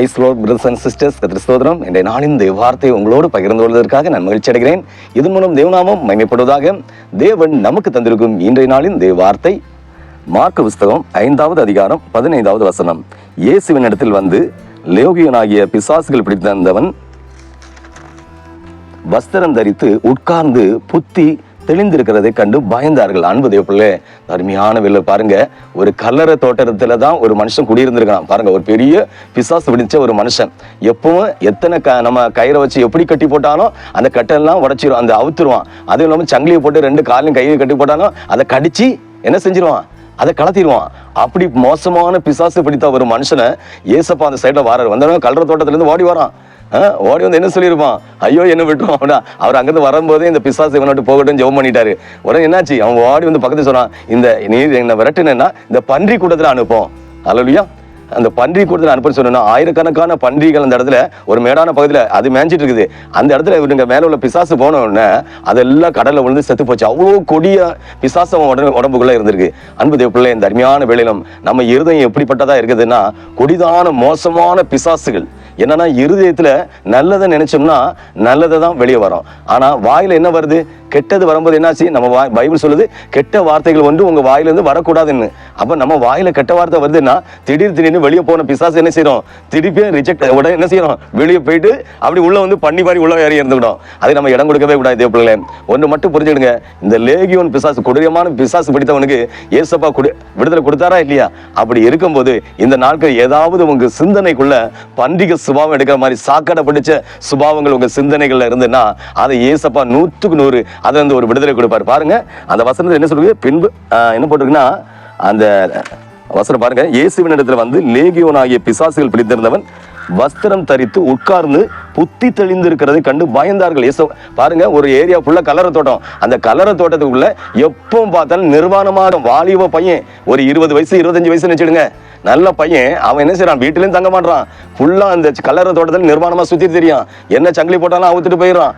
Praise Lord brothers and sisters கிறிஸ்தோதரம் என்ற நாளின் தேவ வார்த்தையை உங்களோடு பகிர்ந்து கொள்வதற்காக நான் மகிழ்ச்சி அடைகிறேன். இதன் மூலம் தேவநாமம் மைமைப்படுவதாக தேவன் நமக்கு தந்திருக்கும் இன்றைய நாளின் தேவ வார்த்தை மார்க்க புஸ்தகம் ஐந்தாவது அதிகாரம் பதினைந்தாவது வசனம். இயேசுவின் இடத்தில் வந்து லேகியனாகிய பிசாசுகள் பிடித்தந்தவன் வஸ்திரம் தரித்து உட்கார்ந்து புத்தி தெளிந்திருக்கிறதை கண்டு பயந்தார்கள். அன்பு தேவப்பிள்ளை அருமையான வெளில பாருங்க. ஒரு கல்லற தோட்டத்துல தான் ஒரு மனுஷன் குடியிருந்திருக்கான் பாருங்க ஒரு பெரிய பிசாசு பிடிச்ச ஒரு மனுஷன். எப்பவும் எத்தனை க நம்ம கயிறை வச்சு எப்படி கட்டி போட்டாலும் அந்த கட்டெல்லாம் உடைச்சிரும் அந்த அவுத்துருவான். அதுவும் இல்லாமல் சங்கிலியை போட்டு ரெண்டு காலையும் கையை கட்டி போட்டாலும் அதை கடிச்சு என்ன செஞ்சிருவான்? அதை கலத்திடுவான் அப்படி மோசமான பிசாசு பிடித்த ஒரு மனுஷனை ஏசப்பா அந்த சைடில் வாராரு. வந்தவங்க கல்லற தோட்டத்துலேருந்து ஓடி வரான். ஓடி வந்து என்ன சொல்லியிருப்பான்? ஐயோ என்ன விட்டுருவான் அப்படின்னா அவர் அங்கேருந்து வரும்போதே இந்த பிசாசு இவனோட்டு போகட்டும் ஜெபம் பண்ணிட்டாரு. உடனே என்னாச்சு? அவன் ஓடி வந்து பக்கத்தில் சொன்னான் இந்த நீ என்ன விரட்டுனா இந்த பன்றி கூட்டத்தில் அனுப்போம். அல்லையா அந்த பன்றி கூட்டத்தில் அனுப்பி சொன்னா ஆயிரக்கணக்கான பன்றிகள் அந்த இடத்துல ஒரு மேடான பகுதியில் அது மேய்ஞ்சிட்டு இருக்குது. அந்த இடத்துல இவருங்க மேலே உள்ள பிசாசு போன உடனே அதெல்லாம் கடலில் விழுந்து செத்து போச்சு. அவ்வளோ கொடிய பிசாசு அவன் உடம்பு உடம்புக்குள்ளே இருந்திருக்கு. அன்பு தேவ பிள்ளை இந்த அருமையான வேலையிலும் நம்ம இருதயம் எப்படிப்பட்டதாக இருக்குதுன்னா கொடிதான மோசமான பிசாசுகள். என்னன்னா இருதயத்தில் நல்லதை நினைச்சோம்னா நல்லதை தான் வெளியே வரும். ஆனால் வாயில் என்ன வருது? கெட்டது வரும்போது என்னாச்சு? நம்ம வாய் பைபிள் சொல்லுது கெட்ட வார்த்தைகள் ஒன்று உங்கள் வாயிலிருந்து வரக்கூடாதுன்னு. அப்போ நம்ம வாயில கெட்ட வார்த்தை வருதுன்னா திடீர் திடீர்னு வெளியே போன பிசாசு என்ன செய்யறோம்? திருப்பி ரிஜெக்ட் உடனே என்ன செய்யறோம்? வெளியே போயிட்டு அப்படி உள்ள வந்து பண்ணி மாதிரி உள்ள ஏறி இருந்துவிடும். அது நம்ம இடம் கொடுக்கவே கூடாது இதே ஒன்று மட்டும் புரிஞ்சுடுங்க இந்த லேகியோன் பிசாசு கொடூரமான பிசாசு பிடித்தவனுக்கு ஏசப்பா கொடு விடுதலை கொடுத்தாரா இல்லையா? அப்படி இருக்கும்போது இந்த நாட்கள் ஏதாவது உங்க சிந்தனைக்குள்ள பண்டிகை சுபாவம் எடுக்கிற மாதிரி சாக்கடை பிடிச்ச சுபாவங்கள் உங்க சிந்தனைகள்ல இருந்துன்னா அதை ஏசப்பா நூற்றுக்கு நூறு அதை வந்து ஒரு விடுதலை கொடுப்பாரு. பாருங்க அந்த வசனத்தில் என்ன சொல்லுங்க பின்பு என்ன போட்டிருக்குன்னா அந்த வசனம் பாருங்க. இயேசுவின் இடத்துல வந்து லேகியோன் ஆகிய பிசாசுகள் பிடித்திருந்தவன் வஸ்திரம் தரித்து உட்கார்ந்து புத்தி தெளிந்திருக்கிறதை கண்டு பயந்தார்கள். இயேசு பாருங்க ஒரு ஏரியா ஃபுல்லா கலர தோட்டம். அந்த கலர தோட்டத்துக்குள்ள எப்பவும் பார்த்தாலும் நிர்வாணமான வாலிப பையன் ஒரு இருபது வயசு இருபத்தஞ்சு வயசு நினைச்சிடுங்க நல்ல பையன் அவன் என்ன செய்யறான் வீட்டிலையும் தங்க மாட்டான் ஃபுல்லா அந்த கலர தோட்டத்தில் நிர்வாணமா சுத்தி தெரியும். என்ன சங்கிலி போட்டாலும் அவுத்துட்டு போயிடுறான்.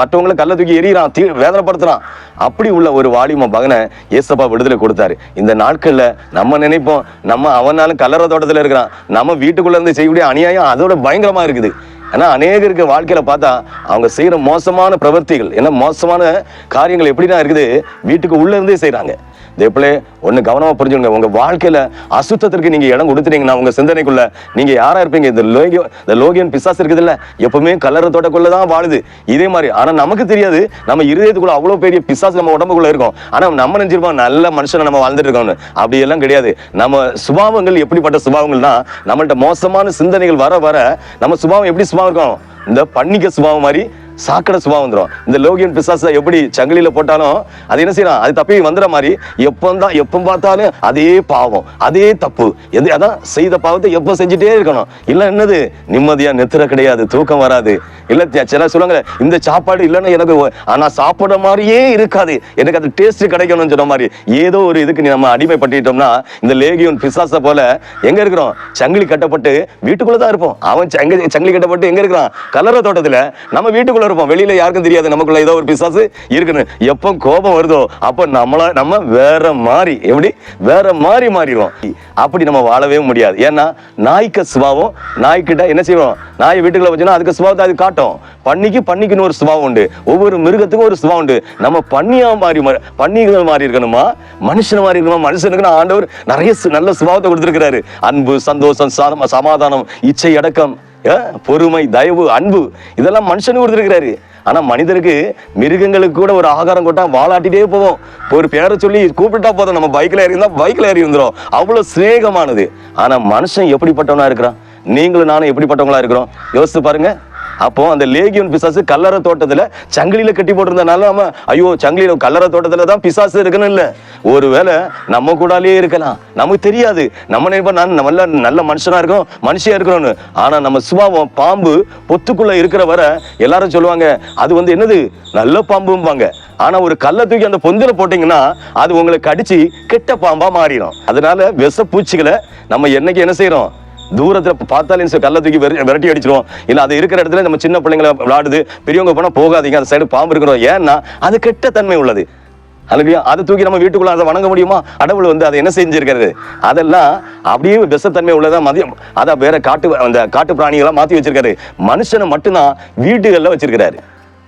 மற்றவங்களை கல்ல தூக்கி எறிகிறான் தீ வேதனைப்படுத்துறான். அப்படி உள்ள ஒரு வாலிம மகனை ஏசப்பா விடுதலை கொடுத்தாரு. இந்த நாட்கள்ல நம்ம நினைப்போம் நம்ம அவனாலும் கலர தோட்டத்தில் இருக்கிறான். நம்ம வீட்டுக்குள்ள இருந்து செய்யக்கூடிய அநியாயம் அதோட பயங்கரமா இருக்குது. ஏன்னா அநேகருக்கு வாழ்க்கையில பார்த்தா அவங்க செய்யற மோசமான பிரவர்த்திகள் என்ன மோசமான காரியங்கள் எப்படின்னா இருக்குது வீட்டுக்கு உள்ள இருந்தே தேப்பிலே இதேபோல ஒண்ணு கவனமா புரிஞ்சுங்க உங்க வாழ்க்கையில அசுத்தத்திற்கு நீங்க இடம் கொடுத்துட்டீங்கன்னா உங்க சிந்தனைக்குள்ள நீங்க யாரா இருப்பீங்க? இந்த லோகிய இந்த லோகியன் பிசாசு இருக்குது இல்ல எப்பவுமே கலர தான் வாழுது. இதே மாதிரி ஆனா நமக்கு தெரியாது. நம்ம இருதயத்துக்குள்ள அவ்வளவு பெரிய பிசாசு நம்ம உடம்புக்குள்ள இருக்கும். ஆனா நம்ம நினைச்சிருப்போம் நல்ல மனுஷனை நம்ம வாழ்ந்துட்டு இருக்கோம்னு. அப்படி எல்லாம் கிடையாது. நம்ம சுபாவங்கள் எப்படிப்பட்ட சுபாவங்கள்னா நம்மள்ட்ட மோசமான சிந்தனைகள் வர வர நம்ம சுபாவம் எப்படி சுபாவம் இருக்கும்? இந்த பன்னிக்க சுபாவம் மாதிரி சாக்கடை சும்மா வந்துடும் இந்த லோகியன் பிசாசை எப்படி சங்கிலியில் போட்டாலும் அது என்ன செய்யலாம் அது தப்பி வந்துடுற மாதிரி எப்போ தான் எப்போ பார்த்தாலும் அதே பாவம் அதே தப்பு. எது அதான் செய்த பாவத்தை எப்போ செஞ்சுட்டே இருக்கணும். இல்ல என்னது? நிம்மதியா நெத்திர கிடையாது தூக்கம் வராது. இல்லை சில சொல்லுவாங்க இந்த சாப்பாடு இல்லைன்னா எனக்கு ஆனால் ஆனா சாப்பிட மாதிரியே இருக்காது. எனக்கு அது டேஸ்ட் கிடைக்கணும்னு சொன்ன மாதிரி ஏதோ ஒரு இதுக்கு நீ நம்ம அடிமைப்பட்டுட்டோம்னா இந்த லேகியோன் பிசாசை போல எங்க இருக்கிறோம்? சங்கிலி கட்டப்பட்டு வீட்டுக்குள்ளே தான் இருப்போம். அவன் சங்கிலி கட்டப்பட்டு எங்க இருக்கிறான்? கலர தோட்டத்துல நம்ம வீட்டுக்குள்ள இருப்போம். வெளியில யாருக்கும் தெரியாது. நமக்குள்ள ஏதோ ஒரு பிசாசு இருக்குன்னு. எப்போ கோபம் வருதோ அப்போ நம்மள நம்ம வேற மாதிரி எப்படி? வேற மாதிரி மாறிடுவோம். அப்படி நம்ம வாழவே முடியாது. ஏன்னா நாய்க்கு சுபாவம் நாய்க்கிட்ட என்ன செய்வோம்? நாய் வீட்டுக்குள்ள வச்சோன்னா அதுக்கு சுபாவத்தை அது காட்டும். பண்ணிக்கு பண்ணிக்குன்னு ஒரு சுபாவம் உண்டு. ஒவ்வொரு மிருகத்துக்கும் ஒரு சுபாவம் உண்டு. நம்ம பண்ணியா மாறி பண்ணிகள் மாறி இருக்கணுமா? மனுஷன் மாதிரி இருக்கணுமா? மனுஷனுக்கு நான் ஆண்டவர் நிறைய நல்ல சுபாவத்தை கொடுத்துருக்கிறாரு. அன்பு சந்தோஷம் சாதம- சமாதானம் இச்சை அடக்கம். பொறுமை தயவு அன்பு இதெல்லாம் மனுஷனுக்கு கொடுத்துருக்கிறாரு. ஆனால் மனிதருக்கு மிருகங்களுக்கு கூட ஒரு ஆகாரம் கொட்டா வாழாட்டிகிட்டே போவோம். ஒரு பேரை சொல்லி கூப்பிட்டா போதும் நம்ம பைக்கில் ஏறி இருந்தால் பைக்கில் ஏறி வந்துடும் அவ்வளோ சிநேகமானது. ஆனால் மனுஷன் எப்படிப்பட்டவனா இருக்கிறான்? நீங்களும் நானும் எப்படிப்பட்டவங்களா இருக்கிறோம்? யோசித்து பாருங்கள் அப்போ அந்த லேகியன் பிசாசு கல்லற தோட்டத்துல சங்கிலியில கட்டி போட்டிருந்தனால நம்ம ஐயோ சங்கிலியில கல்லற தோட்டத்துல தான் பிசாசு இருக்குன்னு இல்ல. ஒருவேளை நம்ம கூடாலேயே இருக்கலாம். நமக்கு தெரியாது. நம்ம நினைப்போம் நான் நல்ல நல்ல மனுஷனா இருக்கோம் மனுஷியா இருக்கணும்னு. ஆனா நம்ம சுபாவம் பாம்பு பொத்துக்குள்ள இருக்கிற வர எல்லாரும் சொல்லுவாங்க அது வந்து என்னது? நல்ல பாம்பும்பாங்க. ஆனா ஒரு கல்லை தூக்கி அந்த பொந்தில போட்டீங்கன்னா அது உங்களை கடிச்சு கெட்ட பாம்பா மாறிடும். அதனால விஷ பூச்சிகளை நம்ம என்னைக்கு என்ன செய்யறோம் தூரத்தில் பார்த்தாலே சரி கல்லை தூக்கி விரட்டி அடிச்சிருவோம். இல்லை அது இருக்கிற இடத்துல நம்ம சின்ன பிள்ளைங்களை விளையாடுது பெரியவங்க போனால் போகாதீங்க அந்த சைடு பாம்பு இருக்கிறோம். ஏன்னா அது கெட்ட தன்மை உள்ளது. அல்லையா அதை தூக்கி நம்ம வீட்டுக்குள்ள அதை வணங்க முடியுமா? கடவுள் வந்து அதை என்ன செஞ்சிருக்கிறது? அதெல்லாம் அப்படியே விஷத்தன்மை உள்ளதா மதியம் அதான் வேற காட்டு அந்த காட்டு பிராணிகளாக மாற்றி வச்சிருக்காரு. மனுஷனை மட்டும்தான் வீட்டுகளில் வச்சிருக்கிறாரு.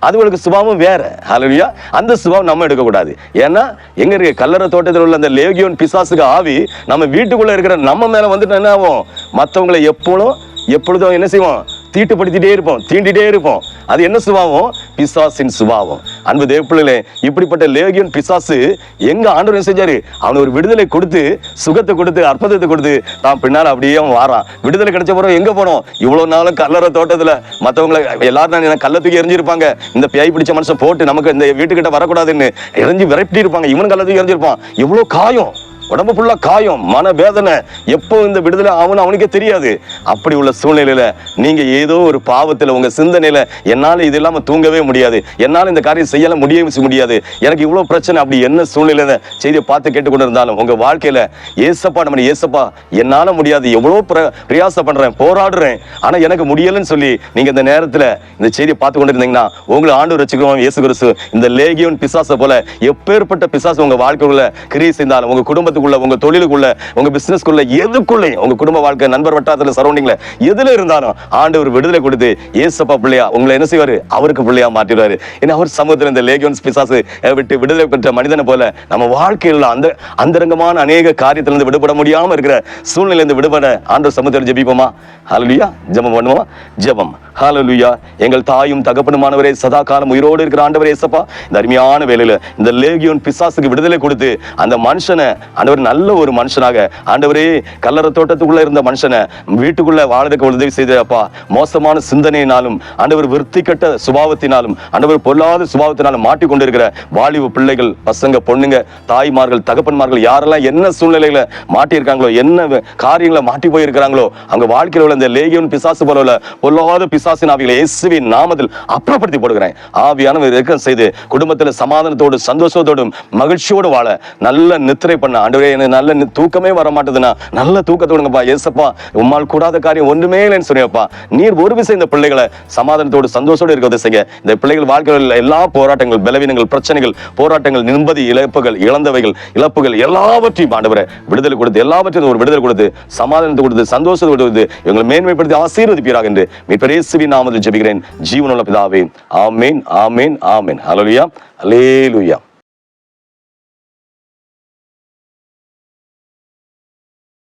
அதுகளுக்கு சுபாவம் வேற. ஹலோயா அந்த சுபாவம் நம்ம எடுக்கக்கூடாது. ஏன்னா எங்க இருக்க? கல்லறை தோட்டத்தில் உள்ள அந்த லேகியோன் பிசாசுக்கு ஆவி நம்ம வீட்டுக்குள்ள இருக்கிற நம்ம மேல வந்துட்டு என்ன ஆகும்? மற்றவங்களை எப்பொழுதும் எப்பொழுதும் என்ன செய்வோம்? தீட்டுப்படுத்திட்டே இருப்போம் தீண்டிட்டே இருப்போம். அது என்ன சுபாவம்? பிசாசின் சுபாவம். அன்பு தேவப்பிள்ளைகளே இப்படிப்பட்ட லேகியன் பிசாசு எங்க ஆண்டவர் என்ன செஞ்சாரு? அவனுக்கு ஒரு விடுதலை கொடுத்து சுகத்தை கொடுத்து அற்புதத்தை கொடுத்து தான் பின்னால் அப்படியே அவன் வாரான். விடுதலை கிடைச்ச பிறகு எங்க போனோம்? இவ்வளவு நாளும் கல்லறை தோட்டத்துல மற்றவங்களை எல்லாரும் நான் கல்ல தூக்கி எரிஞ்சிருப்பாங்க இந்த பேய் பிடிச்ச மனுஷன் போட்டு நமக்கு இந்த வீட்டுக்கிட்ட வரக்கூடாதுன்னு எரிஞ்சு விரட்டி இருப்பாங்க இவன் கல்ல தூக்கி எரிஞ்சிருப்பான் எவ்வளவு காயம். உடம்பு ஃபுல்லா காயம் மன வேதனை. எப்போ இந்த விடுதலை ஆகும்னு அவனுக்கே தெரியாது. அப்படி உள்ள சூழ்நிலையில நீங்க ஏதோ ஒரு பாவத்துல உங்க சிந்தனையில என்னால இது இல்லாம தூங்கவே முடியாது. என்னால இந்த காரியம் செய்யல முடியவே முடியாது. எனக்கு இவ்வளவு பிரச்சனை அப்படி என்ன சூழ்நிலையில செய்தியை பார்த்து கேட்டுக்கொண்டு இருந்தாலும் உங்க வாழ்க்கையில ஏசப்பா நம்ம ஏசப்பா என்னால முடியாது. எவ்வளவு பிர- பிரயாசம் பண்றேன் போராடுறேன். ஆனா எனக்கு முடியலன்னு சொல்லி நீங்க இந்த நேரத்துல இந்த செய்தியை பார்த்து கொண்டு இருந்தீங்கன்னா உங்களை ஆண்டு வச்சுக்கிறோம் இயேசு கிறிஸ்து இந்த லேகியோன் பிசாசை போல எப்பேற்பட்ட பிசாசு உங்க வாழ்க்கைக்குள்ள கிரியை செய்தாலும் உங்க குடும்பத்துக்குள்ள உங்க தொழிலுக்குள்ள உங்க பிசினஸ்க்குள்ள எதுக்குள்ளே உங்க குடும்ப வாழ்க்கை நண்பர் வட்டாரத்தில் சரௌண்டிங்ல எதுல இருந்தாலும் ஆண்டவர் விடுதலை கொடுத்து ஏசப்பா பிள்ளையா உங்களை என்ன செய்வாரு? அவருக்கு பிள்ளையா மாற்றிடுவாரு. ஏன்னா அவர் சமூகத்தில் இந்த லேகியோன்ஸ் பிசாசு விட்டு விடுதலை பெற்ற மனிதனை போல நம்ம வாழ்க்கையில் அந்த அந்தரங்கமான அநேக காரியத்திலிருந்து விடுபட முடியாம இருக்கிற சூழ்நிலையிலிருந்து விடுபட ஆண்டவர் சமூகத்தில் ஜெபிப்போமா? ஹalleluya ஜபம் பண்ணுவோம்? ஜபம். ஹalleluya எங்கள் தாயும் தகப்பனுமானவரே சதா காலம் உயிரோடு இருக்கிற ஆண்டவரே ஏசப்பா இந்த அருமையான வேலையில இந்த லேகியோன் பிசாசுக்கு விடுதலை கொடுத்து அந்த மனுஷனை அந்த ஆண்டவர் நல்ல ஒரு மனுஷனாக. ஆண்டவரே கல்லறை தோட்டத்துக்குள்ள இருந்த மனுஷனை வீட்டுக்குள்ள வாழறதுக்கு உதவி செய்தப்பா மோசமான சிந்தனையினாலும் ஆண்டவர் விருத்திக்கட்ட சுபாவத்தினாலும் ஆண்டவர் பொல்லாத சுபாவத்தினாலும் மாட்டிக்கொண்டிருக்கிற வாலிப பிள்ளைகள் பசங்க பொண்ணுங்க தாய்மார்கள் தகப்பன்மார்கள் யாரெல்லாம் என்ன சூழ்நிலைகளை மாட்டியிருக்காங்களோ என்ன காரியங்களை மாட்டி போயிருக்கிறாங்களோ அங்க வாழ்க்கையில் உள்ள இந்த லேகியோன் பிசாசு போல உள்ள பொல்லாத பிசாசின் ஆவிகளை இயேசுவின் நாமத்தில் அப்புறப்படுத்தி போடுகிறேன். ஆவியானவர் இருக்க செய்து குடும்பத்துல சமாதானத்தோடு சந்தோஷத்தோடும் மகிழ்ச்சியோடு வாழ நல்ல நித்திரை பண்ண ஆண்டவரே எனக்கு நல்ல தூக்கமே வர மாட்டேதுன்னா நல்ல தூக்கத்தோடுங்கப்பா ஏசப்பா உம்மால் கூடாத காரியம் ஒன்றுமே இல்லைன்னு சொன்னியப்பா நீர் ஒரு விஷயம் இந்த பிள்ளைகளை சமாதானத்தோடு சந்தோஷத்தோடு இருக்கிறத செய்ய இந்த பிள்ளைகள் வாழ்க்கையில் எல்லா போராட்டங்கள் பலவீனங்கள் பிரச்சனைகள் போராட்டங்கள் நிம்மதி இழப்புகள் இழந்தவைகள் இழப்புகள் எல்லாவற்றையும் ஆண்டவரை விடுதலை கொடுத்து எல்லாவற்றையும் ஒரு விடுதலை கொடுத்து சமாதானத்தை கொடுத்து சந்தோஷத்தை கொடுத்து எங்களை மேன்மைப்படுத்தி ஆசீர்வதிப்பீராக என்று மீட்பரேசுவின் நாமத்தில் ஜெபிக்கிறேன். ஜீவனுள்ள பிதாவே ஆமேன் ஆமேன் ஆமேன். ஹalleluya அலேலுயா